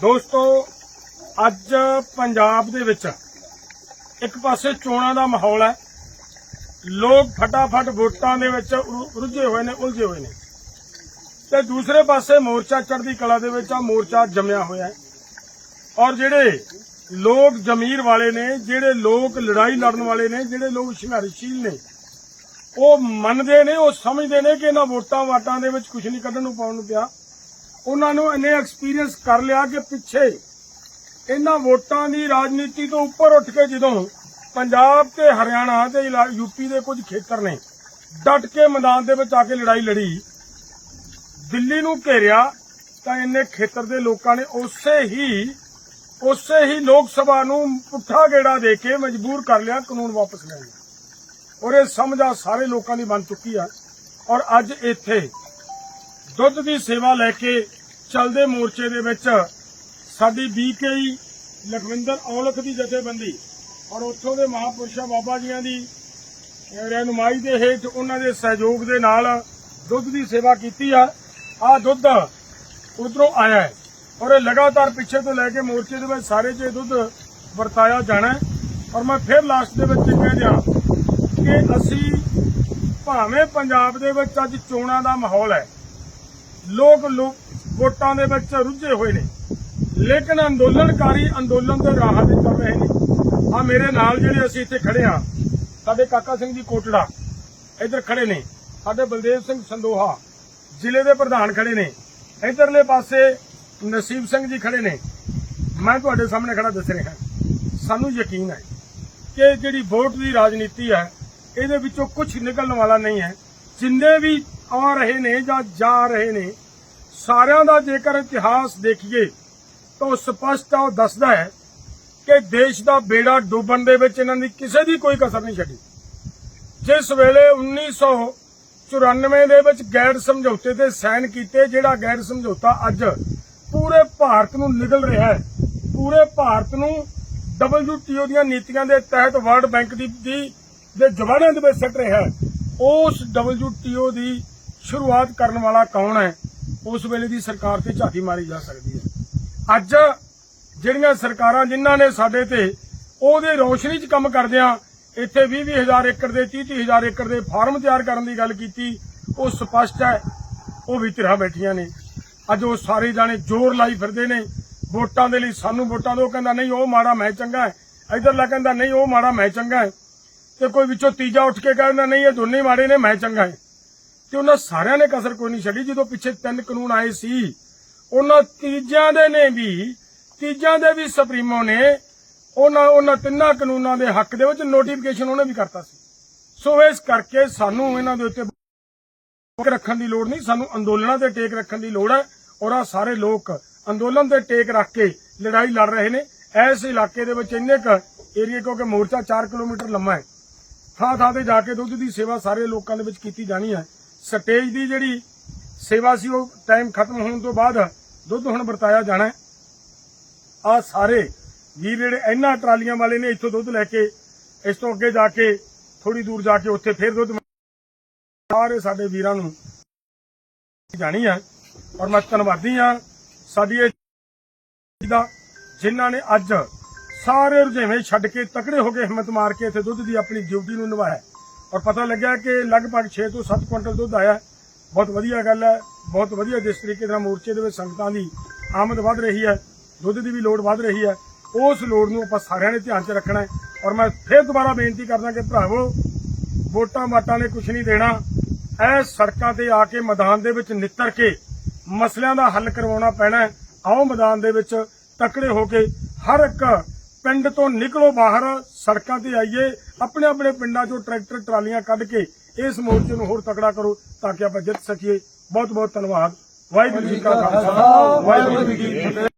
ਦੋਸਤੋ, ਅੱਜ ਪੰਜਾਬ ਦੇ ਵਿੱਚ ਇੱਕ ਪਾਸੇ ਚੋਣਾਂ ਦਾ ਮਾਹੌਲ ਹੈ। ਲੋਕ ਫਟਾਫਟ ਵੋਟਾਂ ਦੇ ਵਿੱਚ ਰੁੱਝੇ ਹੋਏ ਨੇ, ਉਲਝੇ ਹੋਏ ਨੇ। ਤੇ ਦੂਸਰੇ ਪਾਸੇ ਮੋਰਚਾ ਚੜ੍ਹਦੀ ਕਲਾ ਦੇ ਵਿੱਚ ਆ, ਮੋਰਚਾ ਜੰਮਿਆ ਹੋਇਆ ਹੈ। ਔਰ ਜਿਹੜੇ ਲੋਕ ਜ਼ਮੀਰ ਵਾਲੇ ਨੇ, ਜਿਹੜੇ ਲੋਕ ਲੜਾਈ ਲੜਨ ਵਾਲੇ ਨੇ, ਜਿਹੜੇ ਲੋਕ ਸੰਘਰਸ਼ੀਲ ਨੇ, ਉਹ ਮੰਨਦੇ ਨੇ, ਉਹ ਸਮਝਦੇ ਨੇ ਕਿ ਇਹਨਾਂ ਵੋਟਾਂ ਵਾਟਾਂ ਦੇ ਵਿੱਚ ਕੁਝ ਨਹੀਂ ਕੱਢਣ ਨੂੰ ਪਾਉਣ ਨੂੰ ਪਿਆ ਉਹਨਾਂ ਨੂੰ ਇਹਨੇ ਐਕਸਪੀਰੀਅੰਸ ਕਰ ਲਿਆ ਕਿ ਪਿੱਛੇ ਇਹਨਾਂ ਵੋਟਾਂ ਦੀ ਰਾਜਨੀਤੀ ਤੋਂ ਉੱਪਰ ਉੱਠ ਕੇ ਜਦੋਂ ਪੰਜਾਬ ਤੇ ਹਰਿਆਣਾ ਤੇ ਇਲਾ- ਯੂਪੀ ਦੇ ਕੁਝ ਖੇਤਰ ਨੇ ਡਟ ਕੇ ਮੈਦਾਨ ਦੇ ਵਿੱਚ ਆ ਕੇ ਲੜਾਈ ਲੜੀ, ਦਿੱਲੀ ਨੂੰ ਘੇਰਿਆ, ਤਾਂ ਇਹਨੇ ਖੇਤਰ ਦੇ ਲੋਕਾਂ ਨੇ ਉਸੇ ਹੀ ਉਸੇ ਹੀ ਲੋਕ ਸਭਾ ਨੂੰ ਪੁੱਠਾ ਗੇੜਾ ਦੇ ਕੇ ਮਜਬੂਰ ਕਰ ਲਿਆ, ਕਾਨੂੰਨ ਵਾਪਸ ਲੈਣ ਲਈ ਔਰ ਇਹ ਸਮਝਾ ਸਾਰੇ ਲੋਕਾਂ ਦੀ ਬਣ ਚੁੱਕੀ ਆ। ਔਰ ਅੱਜ ਇੱਥੇ ਦੁੱਧ ਦੀ ਸੇਵਾ ਲੈ ਕੇ ਚੱਲਦੇ ਮੋਰਚੇ ਦੇ ਵਿੱਚ ਸਾਡੀ ਬੀਕੇਈ ਲਖਵਿੰਦਰ ਔਲਖ ਦੀ ਜਥੇਬੰਦੀ ਔਰ ਉੱਥੋਂ ਦੇ ਮਹਾਪੁਰਸ਼ਾਂ ਬਾਬਾ ਜੀਆਂ ਦੀ ਰਹਿਨੁਮਾਈ ਦੇ ਹੇਠ ਉਹਨਾਂ ਦੇ ਸਹਿਯੋਗ ਦੇ ਨਾਲ ਦੁੱਧ ਦੀ ਸੇਵਾ ਕੀਤੀ ਆ। ਆ ਦੁੱਧ ਉਧਰੋਂ ਆਇਆ ਹੈ ਔਰ ਇਹ ਲਗਾਤਾਰ ਪਿੱਛੇ ਤੋਂ ਲੈ ਕੇ ਮੋਰਚੇ ਦੇ ਵਿੱਚ ਸਾਰੇ 'ਚ ਦੁੱਧ ਵਰਤਾਇਆ ਜਾਣਾ ਹੈ। ਔਰ ਮੈਂ ਫਿਰ ਲਾਸਟ ਦੇ ਵਿੱਚ ਕਹਿ ਦਿਆਂ ਕਿ ਅਸੀਂ ਭਾਵੇਂ ਪੰਜਾਬ ਦੇ ਵਿੱਚ ਅੱਜ ਚੋਣਾਂ ਦਾ ਮਾਹੌਲ ਹੈ ਲੋਕ ਵੋਟਾਂ ਦੇ ਵਿੱਚ ਰੁੱਝੇ ਹੋਏ ਨੇ। ਲੇਕਿਨ ਅੰਦੋਲਨਕਾਰੀ ਅੰਦੋਲਨ ਦੇ ਰਾਹ ਤੇ ਚੱਲ ਰਹੇ ਨੇ। ਆ ਮੇਰੇ ਨਾਲ ਜਿਹੜੇ ਅਸੀਂ ਇੱਥੇ ਖੜੇ ਆ ਸਾਡੇ ਕਾਕਾ ਸਿੰਘ ਜੀ ਕੋਟੜਾ ਇੱਧਰ ਖੜੇ ਨੇ। ਸਾਡੇ ਬਲਦੇਵ ਸਿੰਘ ਸੰਦੋਹਾ ਜ਼ਿਲ੍ਹੇ ਦੇ ਪ੍ਰਧਾਨ ਖੜੇ ਨੇ। ਇਧਰਲੇ ਪਾਸੇ ਨਸੀਬ ਸਿੰਘ ਜੀ ਖੜੇ ਨੇ। ਮੈਂ ਤੁਹਾਡੇ ਸਾਹਮਣੇ ਖੜਾ ਦੱਸ ਰਿਹਾ। ਸਾਨੂੰ ਯਕੀਨ ਹੈ ਕਿ ਜਿਹੜੀ ਵੋਟ ਦੀ ਰਾਜਨੀਤੀ ਹੈ, ਇਹਦੇ ਵਿੱਚੋਂ ਕੁਝ ਨਿਕਲਣ ਵਾਲਾ ਨਹੀਂ ਹੈ। ਜਿੰਨੇ ਵੀ ਆ ਰਹੇ ਨੇ ਜਾਂ ਜਾ ਰਹੇ ਨੇ, ਸਾਰਿਆਂ ਦਾ ਜੇਕਰ ਇਤਿਹਾਸ ਦੇਖੀਏ ਤਾਂ ਉਹ ਸਪਸ਼ਟ ਆ, ਉਹ ਦੱਸਦਾ ਹੈ ਕਿ ਦੇਸ਼ ਦਾ ਬੇੜਾ ਡੁੱਬਣ ਦੇ ਵਿੱਚ ਇਹਨਾਂ ਦੀ ਕਿਸੇ ਦੀ ਕੋਈ ਕਸਰ ਨਹੀਂ ਛੱਡੀ। ਜਿਸ ਵੇਲੇ 1994 ਦੇ ਵਿੱਚ ਗੈਰ ਸਮਝੌਤੇ ਤੇ ਸਾਈਨ ਕੀਤੇ, ਜਿਹੜਾ ਗੈਰ ਸਮਝੌਤਾ ਅੱਜ ਪੂਰੇ ਭਾਰਤ ਨੂੰ ਨਿਗਲ ਰਿਹਾ ਹੈ। ਪੂਰੇ ਭਾਰਤ ਨੂੰ WTO ਦੀਆਂ ਨੀਤੀਆਂ ਦੇ ਤਹਿਤ ਵਰਲਡ ਬੈਂਕ ਦੀ ਦੇ ਜਵਾੜਿਆਂ ਦੇ ਵਿੱਚ ਸੱਟ ਰਿਹਾ ਹੈ। ਉਸ WTO ਦੀ ਸ਼ੁਰੂਆਤ ਕਰਨ ਵਾਲਾ ਕੌਣ ਹੈ, ਉਸ ਵੇਲੇ ਦੀ ਸਰਕਾਰ ਤੇ ਝਾਤੀ ਮਾਰੀ ਜਾ ਸਕਦੀ ਹੈ। ਅੱਜ ਜਿਹੜੀਆਂ ਸਰਕਾਰਾਂ ਜਿਨ੍ਹਾਂ ਨੇ ਸਾਡੇ ਤੇ ਉਹਦੇ ਰੋਸ਼ਨੀ 'ਚ ਕੰਮ ਕਰਦਿਆਂ ਇੱਥੇ 20 ਹਜ਼ਾਰ ਏਕੜ ਦੇ 30 ਹਜ਼ਾਰ ਏਕੜ ਦੇ ਫਾਰਮ ਤਿਆਰ ਕਰਨ ਦੀ ਗੱਲ ਕੀਤੀ, ਉਹ ਸਪਸ਼ਟ ਹੈ, ਉਹ ਵੀ ਧਿਰਾਂ ਬੈਠੀਆਂ ਨੇ। ਅੱਜ ਉਹ ਸਾਰੇ ਜਾਣੇ ਜ਼ੋਰ ਲਾਈ ਫਿਰਦੇ ਨੇ, ਵੋਟਾਂ ਦੇ ਲਈ ਸਾਨੂੰ ਵੋਟਾਂ ਦਿਓ ਕਹਿੰਦਾ ਨਹੀਂ, ਉਹ ਮਾੜਾ ਮੈਂ ਚੰਗਾ ਹੈ। ਇਧਰਲਾ ਕਹਿੰਦਾ ਨਹੀਂ, ਉਹ ਮਾੜਾ ਮੈਂ ਚੰਗਾ ਹੈ। ਤੇ ਕੋਈ ਵਿੱਚੋਂ ਤੀਜਾ ਉੱਠ ਕੇ ਕਹਿੰਦਾ ਨਹੀਂ, ਇਹ ਦੋਨੇ ਮਾੜੇ ਨੇ, ਮੈਂ ਚੰਗਾ ਹੈ। ਤੇ ਉਹਨਾਂ ਸਾਰਿਆਂ ਨੇ ਕਸਰ ਕੋਈ ਨਹੀਂ ਛੱਡੀ, ਜਦੋਂ ਪਿੱਛੇ ਤਿੰਨ ਕਾਨੂੰਨ ਆਏ ਸੀ, ਉਹਨਾਂ ਤੀਜਿਆਂ ਦੇ ਨੇ ਵੀ, ਤੀਜਿਆਂ ਦੇ ਵੀ ਸੁਪਰੀਮੋ ਨੇ, ਉਹਨਾਂ ਉਹਨਾਂ ਤਿੰਨਾਂ ਕਾਨੂੰਨਾਂ ਦੇ ਹੱਕ ਦੇ ਵਿੱਚ ਨੋਟੀਫਿਕੇਸ਼ਨ ਉਹਨੇ ਵੀ ਕਰਤਾ ਸੀ। ਸੋ ਇਸ ਕਰਕੇ ਸਾਨੂੰ ਇਹਨਾਂ ਦੇ ਉੱਤੇ ਰੱਖਣ ਦੀ ਲੋੜ ਨਹੀਂ, ਸਾਨੂੰ ਅੰਦੋਲਨਾਂ ਤੇ ਟੇਕ ਰੱਖਣ ਦੀ ਲੋੜ ਹੈ ਔਰ ਆ ਸਾਰੇ ਲੋਕ ਅੰਦੋਲਨ ਤੇ ਟੇਕ ਰੱਖ ਕੇ ਲੜਾਈ ਲੜ ਰਹੇ ਨੇ। ਇਸ ਇਲਾਕੇ ਦੇ ਵਿੱਚ ਇੰਨੇ ਕ ਏਰੀਆ ਕਿਉਂਕਿ ਮੋਰਚਾ 4 ਕਿਲੋਮੀਟਰ ਲੰਮਾ ਹੈ। ਥਾਂ ਥਾਂ ਤੇ ਜਾ ਕੇ ਦੁੱਧ ਦੀ ਸੇਵਾ ਸਾਰੇ ਲੋਕਾਂ ਦੇ ਵਿੱਚ ਕੀਤੀ ਜਾਣੀ ਹੈ। ਸਟੇਜ ਦੀ ਜਿਹੜੀ ਸੇਵਾ ਸੀ, ਉਹ ਟਾਈਮ ਖਤਮ ਹੋਣ ਤੋਂ ਬਾਅਦ ਦੁੱਧ ਹੁਣ ਵਰਤਾਇਆ ਜਾਣਾ ਆ ਸਾਰੇ ਵੀਰ ਜਿਹੜੇ ਇਹਨਾਂ ਟਰਾਲੀਆਂ ਵਾਲੇ ਨੇ ਇੱਥੋਂ ਦੁੱਧ ਲੈ ਕੇ, ਇਸ ਤੋਂ ਅੱਗੇ ਜਾ ਕੇ ਥੋੜੀ ਦੂਰ ਜਾ ਕੇ ਉੱਥੇ ਫੇਰ ਦੁੱਧ ਸਾਰੇ ਸਾਡੇ ਵੀਰਾਂ ਨੂੰ ਜਾਣੀ ਹੈ ਔਰ ਮੈਂ ਧੰਨਵਾਦੀ ਆ ਸਾਡੀ ਇਹ ਦਾ ਜਿਨ੍ਹਾਂ ਨੇ ਅੱਜ ਸਾਰੇ ਰੁਝੇਵੇਂ ਛੱਡ ਕੇ ਤਕੜੇ ਹੋ ਕੇ ਹਿੰਮਤ ਮਾਰ ਕੇ ਇੱਥੇ ਦੁੱਧ ਦੀ ਆਪਣੀ ਡਿਊਟੀ ਨੂੰ ਨਿਭਾਇਆ। ਔਰ ਪਤਾ ਲੱਗਿਆ ਕਿ ਲਗਭਗ 6 ਤੋਂ 7 ਕੁਇੰਟਲ ਦੁੱਧ ਆਇਆ ਬਹੁਤ ਵਧੀਆ ਗੱਲ ਹੈ, ਬਹੁਤ ਵਧੀਆ ਜਿਸ ਤਰੀਕੇ ਨਾਲ ਮੋਰਚੇ ਦੇ ਵਿੱਚ ਸੰਗਤਾਂ ਦੀ ਆਮਦ ਵੱਧ ਰਹੀ ਹੈ, ਦੁੱਧ ਦੀ ਵੀ ਲੋੜ ਵੱਧ ਰਹੀ ਹੈ। ਉਸ ਲੋੜ ਨੂੰ ਆਪਾਂ ਸਾਰਿਆਂ ਨੇ ਧਿਆਨ 'ਚ ਰੱਖਣਾ ਹੈ। ਔਰ ਮੈਂ ਫਿਰ ਦੁਬਾਰਾ ਬੇਨਤੀ ਕਰਦਾ ਕਿ ਭਰਾਵੋ, ਵੋਟਾਂ ਵਾਟਾਂ ਨੇ ਕੁਝ ਨਹੀਂ ਦੇਣਾ। ਇਹ ਸੜਕਾਂ ਤੇ ਆ ਕੇ ਮੈਦਾਨ ਦੇ ਵਿੱਚ ਨਿੱਤਰ ਕੇ ਮਸਲਿਆਂ ਦਾ ਹੱਲ ਕਰਵਾਉਣਾ ਪੈਣਾ ਆਓ ਮੈਦਾਨ ਦੇ ਵਿੱਚ ਤਕੜੇ ਹੋ ਕੇ ਹਰ ਇੱਕ ਪਿੰਡ ਤੋਂ ਨਿਕਲੋ ਬਾਹਰ, ਸੜਕਾਂ ਤੇ ਆਈਏ ਆਪਣੇ ਆਪਣੇ ਪਿੰਡਾਂ ਚੋਂ ਟਰੈਕਟਰ, ਟਰਾਲੀਆਂ ਕੱਢ ਕੇ ਇਸ ਮੋਰਚੇ ਨੂੰ ਹੋਰ ਤਕੜਾ ਕਰੋ ਤਾਂ ਕਿ ਆਪਾਂ ਜਿੱਤ ਸਕੀਏ। ਬਹੁਤ ਬਹੁਤ ਧੰਨਵਾਦ। ਵਾਹਿਗੁਰੂ ਜੀ ਕਾ ਖਾਲਸਾ, ਵਾਹਿਗੁਰੂ ਜੀ ਕੀ ਫਤਿਹ।